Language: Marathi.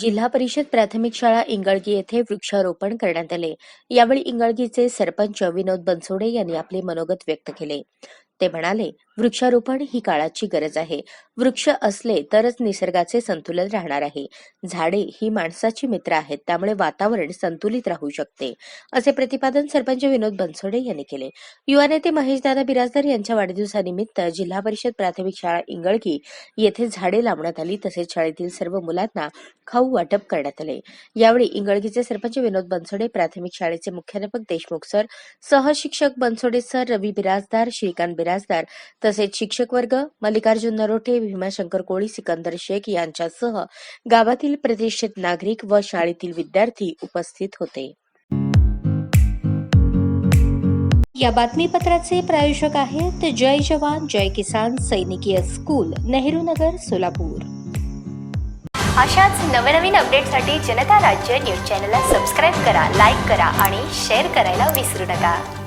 जिल्हा परिषद प्राथमिक शाळा इंगळगी येथे वृक्षारोपण करण्यात आले. यावेळी इंगळगीचे सरपंच विनोद बनसोडे यांनी आपले मनोगत व्यक्त केले. ते म्हणाले वृक्षारोपण ही काळाची गरज आहे. वृक्ष असले तरच निसर्गाचे संतुलन राहणार आहे. झाडे ही माणसाची मित्र आहेत त्यामुळे वातावरण संतुलित राहू शकते. असे प्रतिपादन सरपंच विनोद बनसोडे यांनी केले. युवा नेते महेशदादा बिराजदार यांच्या वाढदिवसानिमित्त जिल्हा परिषद प्राथमिक शाळा इंगळकी येथे झाडे लावण्यात आली तसेच शाळेतील सर्व मुलांना खाऊ वाटप करण्यात आले. यावेळी इंगळकीचे सरपंच विनोद बनसोडे प्राथमिक शाळेचे मुख्याध्यापक देशमुख सर सहशिक्षक बनसोडे सर रवी बिराजदार श्रीकांत बिराज बिराजदार तसेच शिक्षक वर्ग मल्लिकार्जुन नरोटे भीमाशंकर कोळी सिकंदर शेख यांच्यासह गावातील प्रतिष्ठित नागरिक व शाळेतील विद्यार्थी उपस्थित होते. या बातमीपत्राचे प्रायोजक आहेत जय जवान जय किसान सैनिकीय स्कूल नेहरू नगर सोलापूर. अशाच नवनवीन अपडेटसाठी जनता राज्य न्यूज चॅनलला सबस्क्राईब करा लाईक करा आणि शेअर करायला विसरू नका.